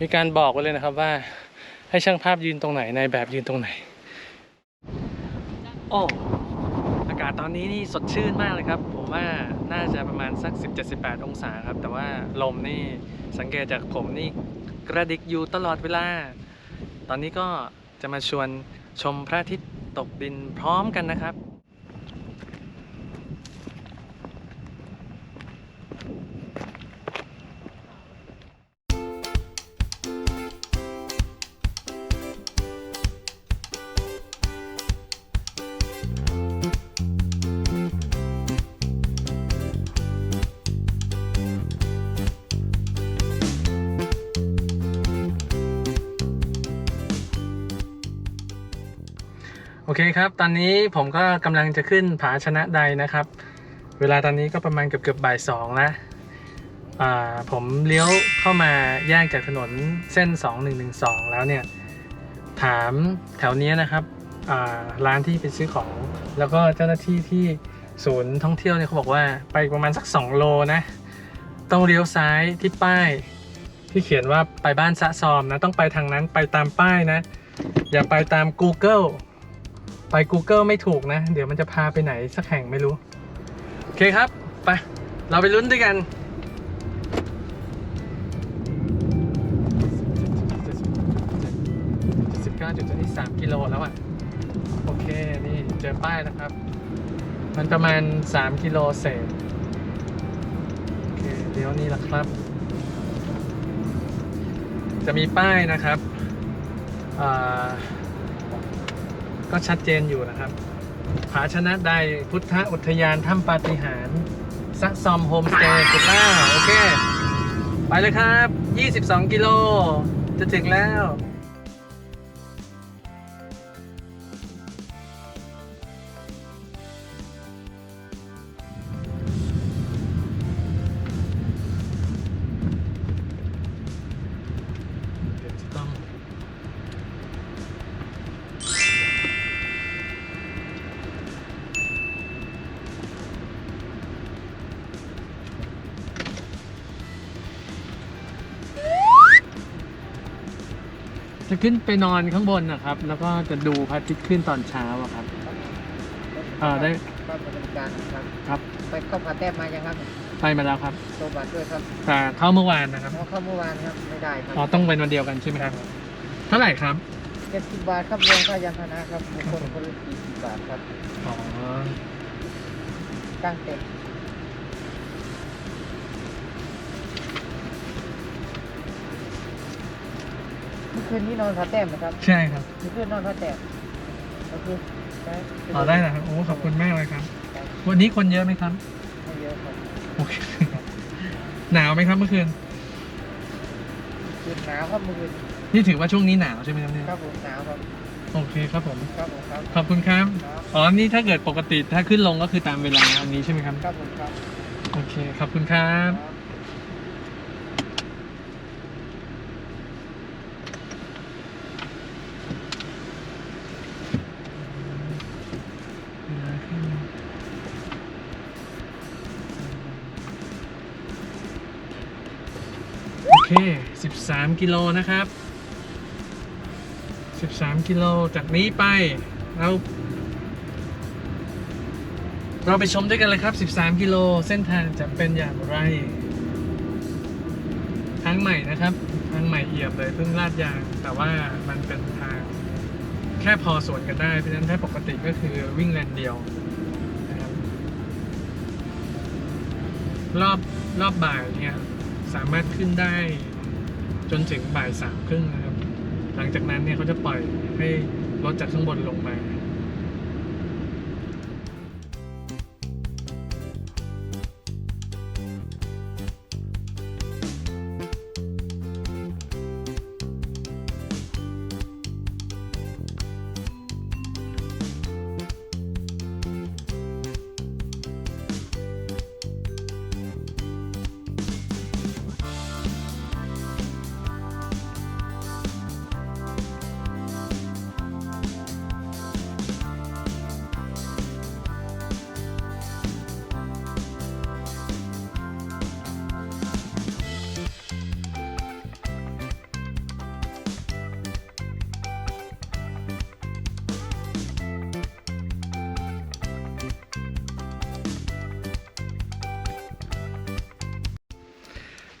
มีการบอกไว้เลยนะครับว่าให้ช่างภาพยืนตรงไหนในแบบยืนตรงไหน โอ้อากาศตอนนี้นี่สดชื่นมากเลยครับ ผมว่าน่าจะประมาณสัก 17-18 องศาครับ แต่ว่าลมนี่สังเกตจากผมนี่กระดิกอยู่ตลอดเวลา ตอนนี้ก็จะมาชวนชมพระอาทิตย์ตกดินพร้อมกันนะครับ โอเคครับ ตอนนี้ผมก็กำลังจะขึ้นผาชนะใดนะครับ เวลาตอนนี้ก็ประมาณเกือบเกือบบ่ายสองแล้วผมเลี้ยวเข้ามาแยกจากถนนเส้น 2112 แล้วเนี่ย ถามแถวเนี้ยนะครับร้านที่ไปซื้อของ แล้วก็เจ้าหน้าที่ที่ศูนย์ท่องเที่ยวเนี่ยเขาบอกว่าไปประมาณสัก 2 โลนะ ต้องเลี้ยวซ้ายที่ป้าย ที่เขียนว่าไปบ้านสะซอมนะ ต้องไปทางนั้นไปตามป้ายนะ อย่าไปตาม Google ไป Google ไม่ถูกนะ เดี๋ยวมันจะพาไปไหนสักแห่งไม่รู้ โอเคครับ ไป เราไปลุ้นด้วยกันสิบเก้าจุดนี่สามกิโลแล้วอะ โอเค นี่เจอป้ายแล้วครับ มันประมาณ 3 กิโลเศษ โอเค เดี๋ยวนี้แหละครับ จะมีป้ายนะครับอ่า ก็ชัดเจนอยู่นะครับ ผาชนะใดพุทธอุทยานถ้ำปาฏิหาริย์ซักซอมโฮมสเตย์สุดล่าโอเค ไปเลยครับ 22 กิโล จะถึงแล้ว จะขึ้นไปนอนข้างบนนะครับ แล้วก็จะดูพระอาทิตย์ขึ้นตอนเช้าอะครับ อ่าได้ ก็บริการครับ ครับ ไปเข้าผาแต้มมายังครับไปมาแล้วครับโตบัตรด้วยครับแต่เข้าเมื่อวานนะครับ เพราะเข้าเมื่อวานครับไม่ได้ครัอ๋อ ต้องเป็นวันเดียวกันใช่ไหมครับ เท่าไหร่ครับ เจ็ดสิบบาทครับรวมค่ายันพนะครับบุคคลคนละสี่สิบบาทครับอ๋อตั้งเต็มเคืนนี้นอนผาแต้มนะครับใช่ครับเมื่อคืนนอนผาแต้มเมื่อคืนได้อ๋อได้นะครับโอ้ขอบคุณมากเลยครับ วันนี้คนเยอะไหมครับไม่เยอะครับโอเคหนาวไหมครับเมื่อคืนคืนหนาวครับเมื่อคืนนี่ถือว่าช่วงนี้หนาวใช่ไหมครับเนี่ยครับผมหนาวครับโอเคครับผมครับผมครับขอบคุณครับครับอ๋อนี่ถ้าเกิดปกติถ้าขึ้นลงก็คือตามเวลาอันนี้ใช่ไหมครับครับผมครับโอเคขอบคุณครับ เค 13 กิโลนะครับ 13 กิโลจากนี้ไปเราเราไปชมด้วยกันเลยครับ 13 กิโลเส้นทางจะเป็นอย่างไร ทางใหม่นะครับ ทางใหม่เอียบเลยเพิ่งลาดยาง แต่ว่ามันเป็นทางแค่พอสวนกันได้ เพราะฉะนั้นถ้าปกติก็คือวิ่งเลนเดียวนะครับ รอบรอบบ่ายเนี่ย สามารถขึ้นได้จนถึงบ่ายสามครึ่งนะครับ หลังจากนั้นเนี่ยเขาจะปล่อยให้รถจากข้างบนลงมา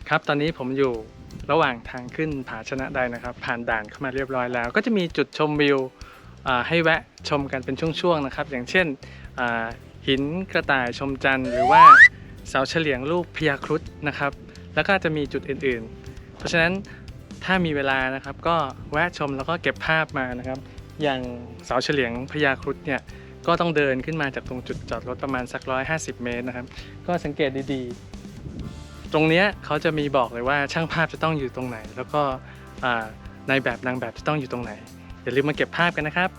ครับตอนนี้ผมอยู่ระหว่างทางขึ้นผาชนะใดนะครับ ผ่านด่านเข้ามาเรียบร้อยแล้ว ก็จะมีจุดชมวิวให้แวะชมกันเป็นช่วงๆนะครับ อย่างเช่นหินกระต่ายชมจันทร์หรือว่าเสาเฉลียงรูปพญาครุฑนะครับ แล้วก็จะมีจุดอื่นๆ เพราะฉะนั้นถ้ามีเวลานะครับก็แวะชมแล้วก็เก็บภาพมานะครับ อย่างเสาเฉลียงพญาครุฑเนี่ยก็ต้องเดินขึ้นมาจากตรงจุดจอดรถประมาณสักร้อยห้าสิบเมตรนะครับ ก็สังเกตดีๆ รงเนี้ยเขาจะมีบอกเลยว่าช่างภาพจะต้องอยู่ตรงไหน แล้วก็ในแบบนางแบบจะต้องอยู่ตรงไหนอย่าลืมมาเก็บภาพกันนะครับ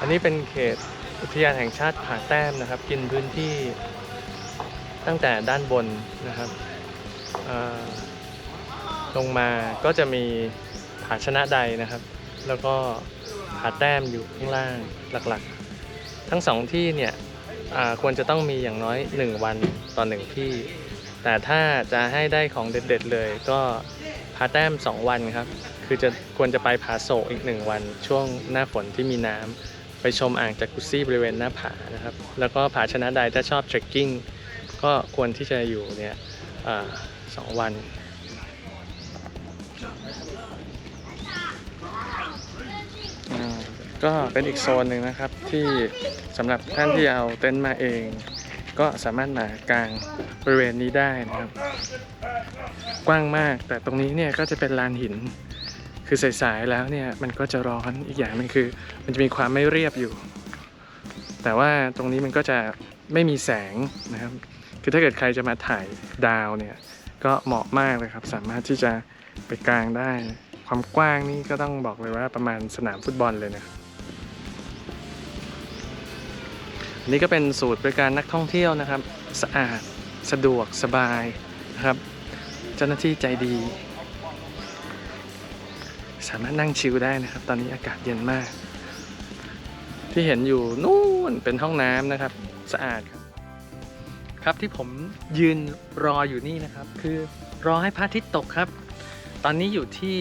อันนี้เป็นเขตอุทยานแห่งชาติผาแต้มนะครับ กินพื้นที่ตั้งแต่ด้านบนนะครับลงมาก็จะมีผาชนะใดนะครับ แล้วก็ผาแต้มอยู่ข้างล่างหลักๆ ทั้งสองที่เนี่ยควรจะต้องมีอย่างน้อย 1 วันต่อหนึ่งที่ แต่ถ้าจะให้ได้ของเด็ดๆเลยก็ผาแต้ม 2 วันครับ คือจะควรจะไปผาโศกอีก 1 วันช่วงหน้าฝนที่มีน้ำ ไปชมอ่างจากุซี่บริเวณหน้าผานะครับ แล้วก็ผาชนะใดถ้าชอบเทรคกิ้งก็ควรที่จะอยู่เนี่ยอสองวันก็เป็นอีกโซนหนึ่งนะครับที่สำหรับท่านที่เอาเต็นท์มาเอง ก็สามารถมากางบริเวณนี้ได้นะครับ กว้างมากแต่ตรงนี้เนี่ยก็จะเป็นลานหิน คือสายๆแล้วเนี่ยมันก็จะร้อนอีกอย่างหนึงคือ มันจะมีความไม่เรียบอยู่ แต่ว่าตรงนี้มันก็จะไม่มีแสงนะครับ คือถ้าเกิดใครจะมาถ่ายดาวเนี่ยก็เหมาะมากเลยครับ สามารถที่จะไปกลางได้ ความกว้างนี่ก็ต้องบอกเลยว่าประมาณสนามฟุตบอลเลยนะครับนนี้ก็เป็นสูตรบริการนักท่องเที่ยวนะครับ สะอาดสะดวกสบายนะครับ เจ้าหน้าที่ใจดี สามารถนั่งชิลได้นะครับ ตอนนี้อากาศเย็นมาก ที่เห็นอยู่นู่นเป็นห้องน้ำนะครับ สะอาดครับ ครับที่ผมยืนรออยู่นี่นะครับ คือรอให้พระอาทิตย์ตกครับ ตอนนี้อยู่ที่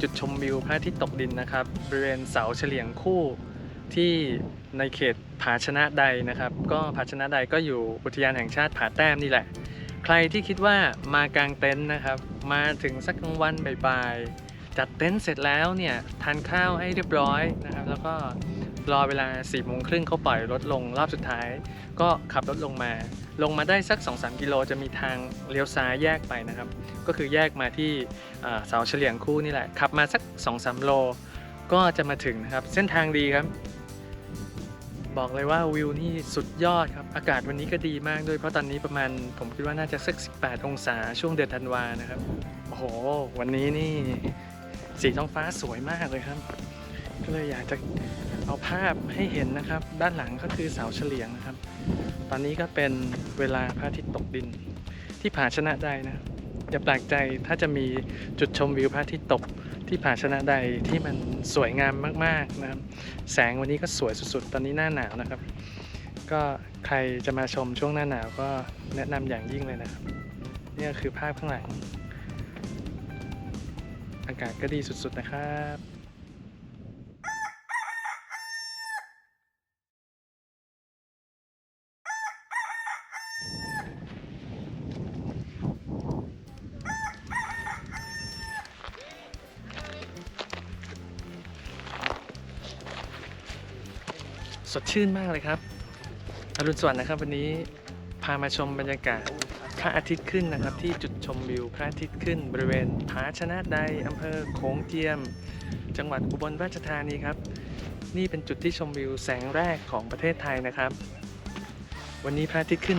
จุดชมวิวพระอาทิตย์ตกดินนะครับบริเวณเสาเฉลียงคู่ที่ในเขตผาชนะใดนะครับ ก็ผาชนะใดก็อยู่อุทยานแห่งชาติผาแต้มนี่แหละ ใครที่คิดว่ามากางเต็นท์นะครับ มาถึงสักกลางวันบ่ายๆ จัดเต็นท์เสร็จแล้วเนี่ยทานข้าวให้เรียบร้อยนะครับแล้วก็รอเวลา4ี่โมงครึ่งเขาปล่อยรถลงรอบสุดท้าย ก็ขับรถลงมา ลงมาได้สัก 2-3 กิโลจะมีทางเลี้ยวซ้ายแยกไปนะครับ ก็คือแยกมาที่เสาเฉลียงคู่นี่แหละ ขับมาสัก 2-3 โล ก็จะมาถึงนะครับ เส้นทางดีครับ บอกเลยว่าวิวนี่สุดยอดครับ อากาศวันนี้ก็ดีมากด้วย เพราะตอนนี้ประมาณผมคิดว่าน่าจะสัก 18 องศาช่วงเดือนธันวานะครับ โอ้โห วันนี้นี่ สีท้องฟ้าสวยมากเลยครับ ก็เลยอยากจะเอาภาพให้เห็นนะครับ ด้านหลังก็คือเสาเฉลียงนะครับ ตอนนี้ก็เป็นเวลาพระอาทิตย์ตกดิน ที่ผาชนะใดนะอย่าแปลกใจถ้าจะมีจุดชมวิวพระอาทิตย์ตกที่ผาชนะใดที่มันสวยงามมากๆนะครับ แสงวันนี้ก็สวยสุดๆ ตอนนี้หน้าหนาวนะครับ ก็ใครจะมาชมช่วงหน้าหนาวก็แนะนำอย่างยิ่งเลยนะครับ นี่คือภาพข้างหลัง อากาศก็ดีสุดๆนะครับสดชื่นมากเลยครับ อรุณสวัสดิ์นะครับ วันนี้พามาชมบรรยากาศ ระอาทิตย์ขึ้นนะครับ ที่จุดชมวิวพระอาทิตย์ขึ้น บริเวณผาชนะใดอำเภอโขงเจียม จังหวัดอุบลราชธานีครับ นี่เป็นจุดที่ชมวิวแสงแรกของประเทศไทยนะครับ วันนี้พระอาทิตย์ขึ้น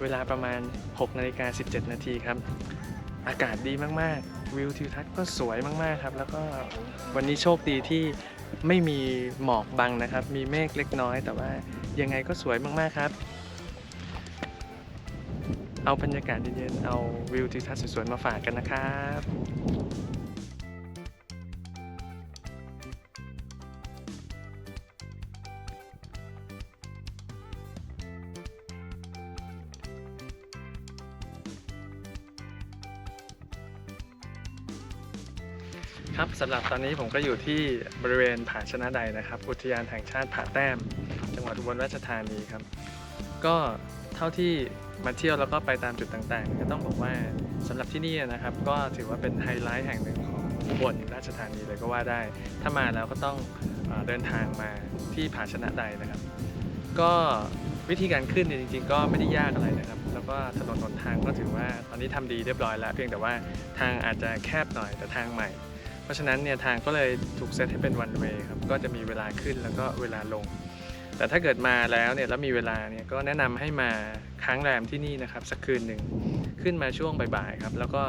เวลาประมาณ 6นาฬิกา17 นาทีครับ อากาศดีมากๆ วิวทิวทัศน์ก็สวยมากๆครับ แล้วก็วันนี้โชคดีที่ไม่มีหมอกบังนะครับ มีเมฆเล็กน้อย แต่ว่ายังไงก็สวยมากๆครับ เอาบรรยากาศเย็นๆ เอาวิวทิวทัศน์สวยๆ มาฝากกันนะครับครับสำหรับตอนนี้ผมก็อยู่ที่บริเวณผาชนะใดนะครับ อุทยานแห่งชาติผาแต้ม จังหวัดอุบลราชธานีครับ ก็เท่าที่ มาเที่ยวแล้วก็ไปตามจุดต่างๆ ก็ต้องบอกว่าสำหรับที่นี่นะครับ ก็ถือว่าเป็นไฮไลท์แห่งหนึ่งของอุบลราชธานีเลยก็ว่าได้ ถ้ามาแล้วก็ต้องเดินทางมาที่ผาชนะใดนะครับ ก็วิธีการขึ้นเนี่ยจริงๆ ก็ไม่ได้ยากอะไรนะครับ แล้วก็ถนนหนทางก็ถือว่าตอนนี้ทำดีเรียบร้อยแล้ว เพียงแต่ว่าทางอาจจะแคบหน่อยแต่ทางใหม่ เพราะฉะนั้นเนี่ยทางก็เลยถูกเซตให้เป็นวันเวย์ครับก็จะมีเวลาขึ้นแล้วก็เวลาลง แต่ถ้าเกิดมาแล้วเนี่ยแล้วมีเวลาเนี่ยก็แนะนำให้มาค้างแรมที่นี่นะครับ สักคืนหนึ่งขึ้นมาช่วงบ่ายๆครับ แล้วก็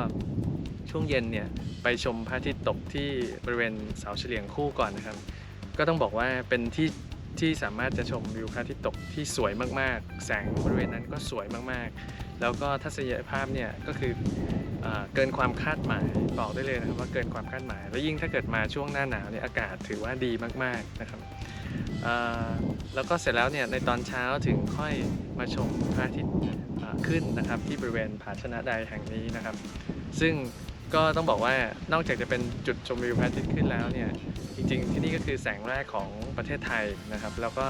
ช่วงเย็นเนี่ยไปชมพระอาทิตย์ตกที่บริเวณเสาเฉลียงคู่ก่อนนะครับ ก็ต้องบอกว่าเป็นที่ที่สามารถจะชมวิวพระอาทิตย์ตกที่สวยมากๆ แสงบริเวณนั้นก็สวยมากๆ แล้วก็ทัศนียภาพเนี่ยก็คือเกินความคาดหมายบอกได้เลยนะครับว่าเกินความคาดหมาย แล้วยิ่งถ้าเกิดมาช่วงหน้าหนาวเนี่ยอากาศถือว่าดีมากๆนะครับ แล้วก็เสร็จแล้วเนี่ยในตอนเช้าถึงค่อยมาชมพระอาทิตย์ขึ้นนะครับที่บริเวณผาชนะใดแห่งนี้นะครับ ซึ่งก็ต้องบอกว่านอกจากจะเป็นจุดชมวิวพระอาทิตย์ขึ้นแล้วเนี่ยจริงๆที่นี่ก็คือแสงแรกของประเทศไทยนะครับ แล้วก็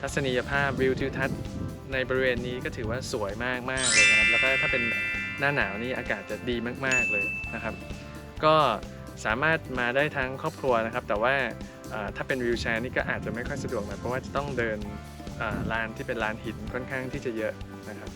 ทัศนียภาพวิวทิวทัศน์ในบริเวณนี้ก็ถือว่าสวยมากๆเลยนะครับ แล้วก็ถ้าเป็นหน้าหนาวนี่อากาศจะดีมาก ๆเลยนะครับ ก็สามารถมาได้ทั้งครอบครัวนะครับ แต่ว่า ถ้าเป็นวิวแชร์นี่ก็อาจจะไม่ค่อยสะดวกหน่อยเพราะว่าจะต้องเดินลานที่เป็นลานหินค่อนข้างที่จะเยอะนะครับ